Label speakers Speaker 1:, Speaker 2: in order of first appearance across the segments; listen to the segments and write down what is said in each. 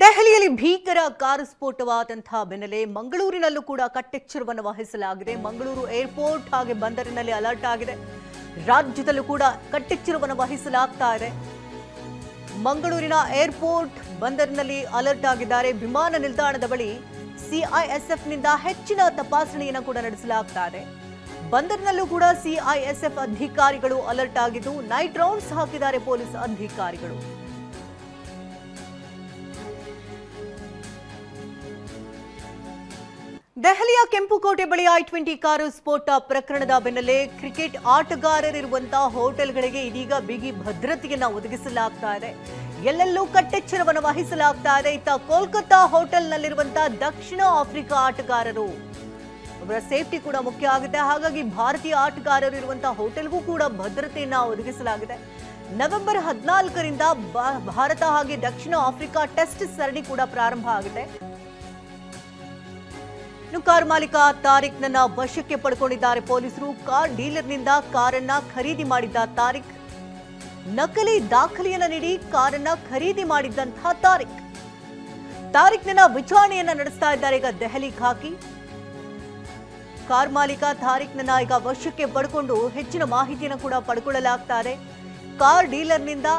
Speaker 1: ದೆಹಲಿಯಲ್ಲಿ ಭೀಕರ ಕಾರು ಸ್ಫೋಟವಾದಂತಹ ಬೆನ್ನಲ್ಲೇ ಮಂಗಳೂರಿನಲ್ಲೂ ಕೂಡ ಕಟ್ಟೆಚ್ಚರವನ್ನು ವಹಿಸಲಾಗಿದೆ. ಮಂಗಳೂರು ಏರ್ಪೋರ್ಟ್ ಹಾಗೆ ಬಂದರಿನಲ್ಲಿ ಅಲರ್ಟ್ ಆಗಿದೆ. ರಾಜ್ಯದಲ್ಲೂ ಕೂಡ ಕಟ್ಟೆಚ್ಚರವನ್ನು ವಹಿಸಲಾಗ್ತಾ ಇದೆ. ಮಂಗಳೂರಿನ ಏರ್ಪೋರ್ಟ್ ಬಂದರಿನಲ್ಲಿ ಅಲರ್ಟ್ ಆಗಿದ್ದಾರೆ. ವಿಮಾನ ನಿಲ್ದಾಣದ ಬಳಿ ಸಿಐಎಸ್ಎಫ್ನಿಂದ ಹೆಚ್ಚಿನ ತಪಾಸಣೆಯನ್ನು ಕೂಡ ನಡೆಸಲಾಗ್ತಾ ಇದೆ. ಬಂದರಿನಲ್ಲೂ ಕೂಡ ಸಿಐಎಸ್ಎಫ್ ಅಧಿಕಾರಿಗಳು ಅಲರ್ಟ್ ಆಗಿದ್ದು, ನೈಟ್ ರೌಂಡ್ಸ್ ಹಾಕಿದ್ದಾರೆ ಪೊಲೀಸ್ ಅಧಿಕಾರಿಗಳು. ದೆಹಲಿಯ ಕೆಂಪುಕೋಟೆ ಬಳಿ ಐ ಟ್ವೆಂಟಿ ಕಾರು ಸ್ಫೋಟ ಪ್ರಕರಣದ ಬೆನ್ನಲ್ಲೇ ಕ್ರಿಕೆಟ್ ಆಟಗಾರರಿರುವಂತಹ ಹೋಟೆಲ್ಗಳಿಗೆ ಇದೀಗ ಬಿಗಿ ಭದ್ರತೆಯನ್ನ ಒದಗಿಸಲಾಗ್ತಾ ಇದೆ. ಎಲ್ಲೆಲ್ಲೂ ಕಟ್ಟೆಚ್ಚರವನ್ನು ವಹಿಸಲಾಗ್ತಾ ಇದೆ. ಇತ್ತ ಕೋಲ್ಕತ್ತಾ ಹೋಟೆಲ್ನಲ್ಲಿರುವಂತಹ ದಕ್ಷಿಣ ಆಫ್ರಿಕಾ ಆಟಗಾರರು. ಅವರ ಸೇಫ್ಟಿ ಕೂಡ ಮುಖ್ಯ ಆಗುತ್ತೆ. ಹಾಗಾಗಿ ಭಾರತೀಯ ಆಟಗಾರರು ಇರುವಂತಹ ಹೋಟೆಲ್ಗೂ ಕೂಡ ಭದ್ರತೆಯನ್ನ ಒದಗಿಸಲಾಗಿದೆ. ನವೆಂಬರ್ ಹದಿನಾಲ್ಕರಿಂದ ಭಾರತ ಹಾಗೆ ದಕ್ಷಿಣ ಆಫ್ರಿಕಾ ಟೆಸ್ಟ್ ಸರಣಿ ಕೂಡ ಪ್ರಾರಂಭ ಆಗಿದೆ ಇನ್ನು ಕಾರ್ ಮಾಲೀಕ ತಾರಿಕ್ನನ್ನ ವಶಕ್ಕೆ ಪಡ್ಕೊಂಡಿದ್ದಾರೆ. ಪೊಲೀಸರು ಕಾರ್ ಡೀಲರ್ನಿಂದ ಕಾರನ್ನ ಖರೀದಿ ಮಾಡಿದ್ದ ತಾರಿಕ್. ನಕಲಿ ದಾಖಲೆಯನ್ನ ನೀಡಿ ಕಾರನ್ನ ಖರೀದಿ ಮಾಡಿದ್ದಂತಹ ತಾರಿಕ್. ನನ್ನ ವಿಚಾರಣೆಯನ್ನ ನಡೆಸ್ತಾ ಇದ್ದಾರೆ. ಈಗ ದೆಹಲಿ ಖಾಕಿ ಕಾರ್ ಮಾಲೀಕ ತಾರಿಕ್ನನ್ನ ಈಗ ವಶಕ್ಕೆ ಪಡ್ಕೊಂಡು ಹೆಚ್ಚಿನ ಮಾಹಿತಿಯನ್ನು ಕೂಡ ಪಡ್ಕೊಳ್ಳಲಾಗ್ತಾರೆ. ಕಾರ್ ಡೀಲರ್ನಿಂದ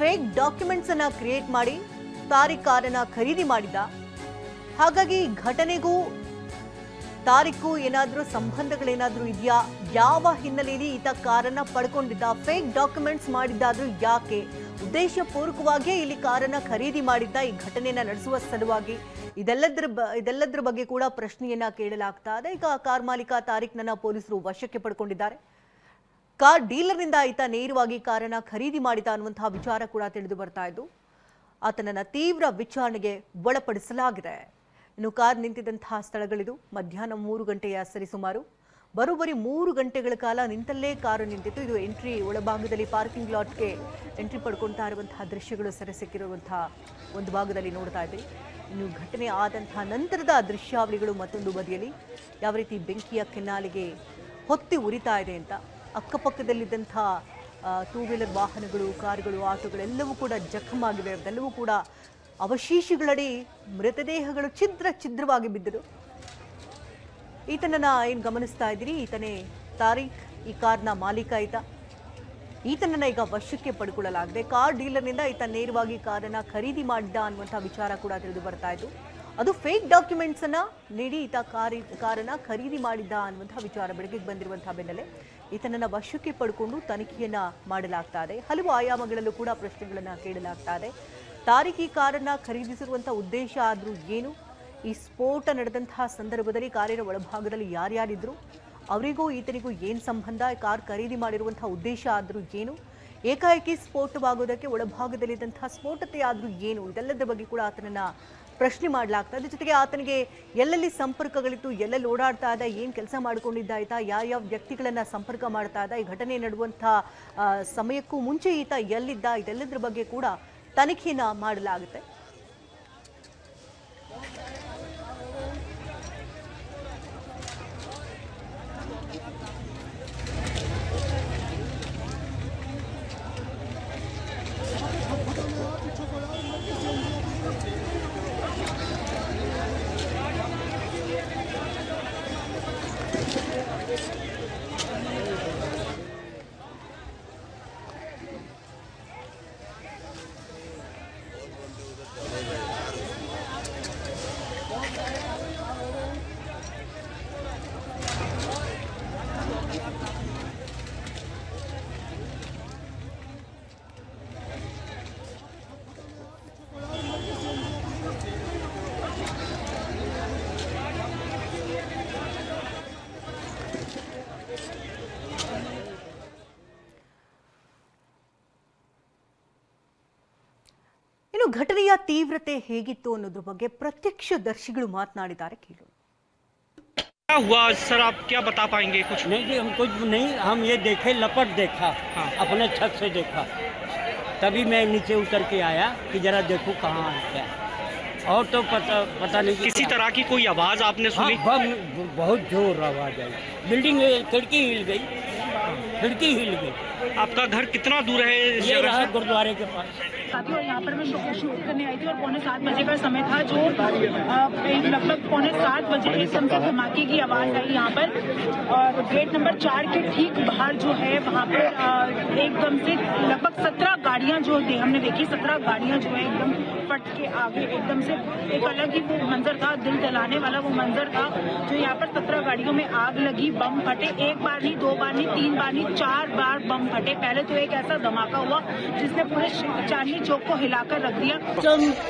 Speaker 1: ಫೇಕ್ ಡಾಕ್ಯುಮೆಂಟ್ಸ್ ಅನ್ನ ಕ್ರಿಯೇಟ್ ಮಾಡಿ ತಾರಿಕ್ ಕಾರನ್ನ ಖರೀದಿ ಮಾಡಿದ್ದ. ಹಾಗಾಗಿ ಘಟನೆಗೂ ತಾರೀಕು ಏನಾದರೂ ಸಂಬಂಧಗಳೇನಾದರೂ ಇದೆಯಾ? ಯಾವ ಹಿನ್ನೆಲೆಯಲ್ಲಿ ಈತ ಕಾರನ್ನ ಪಡ್ಕೊಂಡಿದ್ದ? ಫೇಕ್ ಡಾಕ್ಯುಮೆಂಟ್ಸ್ ಮಾಡಿದ್ದಾದ್ರೂ ಯಾಕೆ? ಉದ್ದೇಶಪೂರ್ವಕವಾಗಿಯೇ ಇಲ್ಲಿ ಕಾರನ್ನ ಖರೀದಿ ಮಾಡಿದ್ದ ಈ ಘಟನೆಯನ್ನ ನಡೆಸುವ ಸಲುವಾಗಿ. ಇದೆಲ್ಲದರ ಬ- ಇದೆಲ್ಲದರ ಬಗ್ಗೆ ಕೂಡ ಪ್ರಶ್ನೆಯನ್ನ ಕೇಳಲಾಗ್ತಾ ಇದೆ. ಈಗ ಕಾರ್ ಮಾಲೀಕ ತಾರೀಕ್ನನ್ನ ಪೊಲೀಸರು ವಶಕ್ಕೆ ಪಡ್ಕೊಂಡಿದ್ದಾರೆ. ಕಾರ್ ಡೀಲರ್ನಿಂದ ಈತ ನೇರವಾಗಿ ಕಾರನ್ನ ಖರೀದಿ ಮಾಡಿದ ಅನ್ನುವಂತಹ ವಿಚಾರ ಕೂಡ ತಿಳಿದು ಬರ್ತಾ ಇದ್ದು, ಆತನನ್ನ ತೀವ್ರ ವಿಚಾರಣೆಗೆ ಒಳಪಡಿಸಲಾಗಿದೆ. ಇನ್ನು ಕಾರ್ ನಿಂತಿದ್ದಂತಹ ಸ್ಥಳಗಳಿದು ಮಧ್ಯಾಹ್ನ ಮೂರು ಗಂಟೆಯ ಸರಿಸುಮಾರು ಬರೋಬ್ಬರಿ ಮೂರು ಗಂಟೆಗಳ ಕಾಲ ನಿಂತಲ್ಲೇ ಕಾರು ನಿಂತಿತ್ತು. ಇದು ಎಂಟ್ರಿ ಒಳಭಾಗದಲ್ಲಿ ಪಾರ್ಕಿಂಗ್ ಲಾಟ್ಗೆ ಎಂಟ್ರಿ ಪಡ್ಕೊಳ್ತಾ ಇರುವಂತಹ ದೃಶ್ಯಗಳು ಸೆರೆ ಸಿಕ್ಕಿರುವಂತಹ ಒಂದು ಭಾಗದಲ್ಲಿ ನೋಡ್ತಾ ಇದ್ದೀವಿ ಇನ್ನು ಘಟನೆ ಆದಂತಹ ನಂತರದ ದೃಶ್ಯಾವಳಿಗಳು ಮತ್ತೊಂದು ಬದಿಯಲ್ಲಿ. ಯಾವ ರೀತಿ ಬೆಂಕಿಯ ಕೆನ್ನಾಲಿಗೆ ಹೊತ್ತಿ ಉರಿತಾ ಇದೆ ಅಂತ. ಅಕ್ಕಪಕ್ಕದಲ್ಲಿದ್ದಂಥ ಟೂ ವೀಲರ್ ವಾಹನಗಳು, ಕಾರುಗಳು, ಆಟೋಗಳೆಲ್ಲವೂ ಕೂಡ ಜಖಮಾಗಿವೆ. ಅದೆಲ್ಲವೂ ಕೂಡ ಅವಶೇಷಗಳಡಿ ಮೃತದೇಹಗಳು ಛಿದ್ರ ಛಿದ್ರವಾಗಿ ಬಿದ್ದರು. ಈತನನ್ನ ಏನು ಗಮನಿಸ್ತಾ ಇದ್ದೀರಿ? ಈತನೇ ತಾರೀಖ್, ಈ ಕಾರ್ನ ಮಾಲೀಕ ಈತ. ಈತನನ್ನ ಈಗ ವಶಕ್ಕೆ ಪಡ್ಕೊಳ್ಳಲಾಗಿದೆ, ಕಾರ್ ಡೀಲರ್ನಿಂದ ಈತ ನೇರವಾಗಿ ಕಾರನ್ನ ಖರೀದಿ ಮಾಡಿದ್ದ ಅನ್ನುವಂಥ ವಿಚಾರ ಕೂಡ ತಿಳಿದು ಬರ್ತಾ ಇತ್ತು. ಅದು ಫೇಕ್ ಡಾಕ್ಯುಮೆಂಟ್ಸ್ ಅನ್ನ ನೀಡಿ ಈತ ಕಾರಿ, ಕಾರನ್ನ ಖರೀದಿ ಮಾಡಿದ್ದ ಅನ್ನುವಂಥ ವಿಚಾರ ಬೆಳಕಿಗೆ ಬಂದಿರುವಂಥ ಬೆನ್ನಲ್ಲೇ ಈತನನ್ನ ವಶಕ್ಕೆ ಪಡ್ಕೊಂಡು ತನಿಖೆಯನ್ನ ಮಾಡಲಾಗ್ತಾ ಇದೆ. ಹಲವು ಆಯಾಮಗಳಲ್ಲೂ ಕೂಡ ಪ್ರಶ್ನೆಗಳನ್ನ ಕೇಳಲಾಗ್ತಾ ಇದೆ. ತಾರೀಖ್ ಈ ಕಾರನ್ನ ಖರೀದಿಸಿರುವಂಥ ಉದ್ದೇಶ ಆದರೂ ಏನು? ಈ ಸ್ಫೋಟ ನಡೆದಂತಹ ಸಂದರ್ಭದಲ್ಲಿ ಕಾರಿನ ಒಳಭಾಗದಲ್ಲಿ ಯಾರ್ಯಾರಿದ್ರು? ಅವರಿಗೂ ಈತನಿಗೂ ಏನು ಸಂಬಂಧ? ಕಾರ್ ಖರೀದಿ ಮಾಡಿರುವಂಥ ಉದ್ದೇಶ ಆದರೂ ಏನು? ಏಕಾಏಕಿ ಸ್ಫೋಟವಾಗುವುದಕ್ಕೆ ಒಳಭಾಗದಲ್ಲಿದ್ದಂತಹ ಸ್ಫೋಟತೆ ಆದರೂ ಏನು? ಇದೆಲ್ಲದರ ಬಗ್ಗೆ ಕೂಡ ಆತನನ್ನು ಪ್ರಶ್ನೆ ಮಾಡಲಾಗ್ತಾ ಅದ್ರ ಜೊತೆಗೆ ಆತನಿಗೆ ಎಲ್ಲೆಲ್ಲಿ ಸಂಪರ್ಕಗಳಿತ್ತು, ಎಲ್ಲೆಲ್ಲಿ ಓಡಾಡ್ತಾ ಇದ್ದ ಏನು ಕೆಲಸ ಮಾಡ್ಕೊಂಡಿದ್ದ ಆಯ್ತಾ ಯಾವ್ಯಾವ ವ್ಯಕ್ತಿಗಳನ್ನು ಸಂಪರ್ಕ ಮಾಡ್ತಾ ಇದ್ದ ಈ ಘಟನೆ ನಡುವಂಥ ಸಮಯಕ್ಕೂ ಮುಂಚೆ ಈತ ಎಲ್ಲಿದ್ದ, ಇದೆಲ್ಲದರ ಬಗ್ಗೆ ಕೂಡ ತನಿಖೆಯನ್ನ ಮಾಡಲಾಗುತ್ತೆ. ಘಟನೆಯ ತೀವ್ರತೆ ಹೇಗಿತ್ತು ಅನ್ನೋದ್ರ ಬಗ್ಗೆ ಪ್ರತ್ಯಕ್ಷದರ್ಶಿಗಳು ಮಾತನಾಡಿದ್ದಾರೆ ಕೇಳು
Speaker 2: क्या हुआ सर आप क्या बता पाएंगे कुछ
Speaker 3: नहीं जी हम कुछ नहीं हम ये देखे लपट देखा
Speaker 2: हाँ।
Speaker 3: अपने छत से देखा तभी मैं नीचे उतर के आया कि जरा देखूं कहाँ है क्या और तो पता पता नहीं कि
Speaker 2: किसी
Speaker 3: क्या-
Speaker 2: तरह की कोई आवाज आपने
Speaker 3: हाँ,
Speaker 2: सुनी
Speaker 3: बम बहुत जोर आवाज आई बिल्डिंग खिड़की हिल गई खिड़की हिल गई
Speaker 2: आपका घर कितना दूर है
Speaker 3: ये रहा गुरुद्वारे के पास।
Speaker 4: साथी और यहाँ पर मैं शो शूट करने आई थी और पौने सात बजे का समय था जो लगभग पौने सात बजे एकदम से धमाके की आवाज़ आई यहाँ पर। और गेट नंबर चार के ठीक बाहर जो है वहाँ पर एकदम से लगभग सत्रह गाड़ियाँ जो दे- हमने देखी सत्रह गाड़ियाँ जो है एकदम फट के आगे एकदम से एक अलग ही वो मंजर था दिल जलाने वाला वो मंजर था जो यहाँ पर सत्रह गाड़ियों में आग लगी बम फटे एक बार नहीं दो बार नहीं तीन बार नहीं चार बार बम फटे। पहले तो एक ऐसा धमाका हुआ जिसने पूरे चांदनी चौक को हिलाकर रख दिया।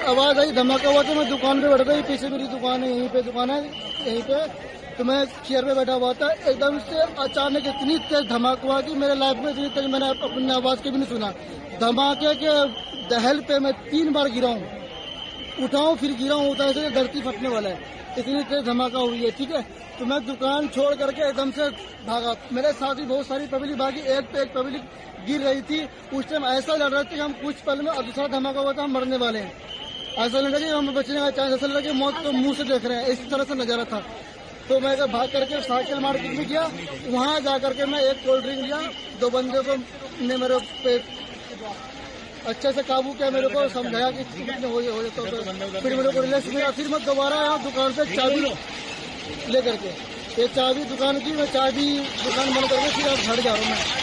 Speaker 5: आवाज़ आई, धमाका हुआ तो मैं दुकान पे बैठ गई पीछे मेरी दुकान है, यहीं पे दुकान है, यहीं पे। तो मैं चेयर पे बैठा हुआ था, एकदम से अचानक इतनी तेज धमाका हुआ कि मेरे लाइफ में इतनी तेज मैंने अपनी आवाज़ के भी नहीं सुना। धमाके के दहल पे मैं तीन बार गिरा हूँ। उठाऊं, फिर गिरा हूँ उठा से धरती फटने वाला है। इतनी तेज धमाका हुई है, ठीक है? तो मैं दुकान छोड़ करके एकदम से भागा। मेरे साथ ही बहुत सारी पब्लिक भागी, एक पे एक पब्लिक गिर रही थी। उस टाइम ऐसा लग रहा था कि हम कुछ पल में दूसरा धमाका हुआ था, हम मरने वाले हैं। ऐसा लग रहा कि हम बचने का चांस ऐसा लग रहा कि मौत को मुँह से देख रहे हैं। इस तरह से नज़ारा था। तो मैं भाग करके साइकिल मार्केट में गया। वहाँ जा करके मैं एक कोल्ड ड्रिंक लिया। दो बंदे को ने मेरे पे अच्छे से काबू किया मेरे को समझाया कि हो हो जाता तो फिर मेरे को रिलैक्स मिला फिर मैं दोबारा आया दुकान से चाबी लेकर के। ये चाबी दुकान की मैं चाबी दुकान बंद करके फिर आप घर जा रहा हूँ मैं।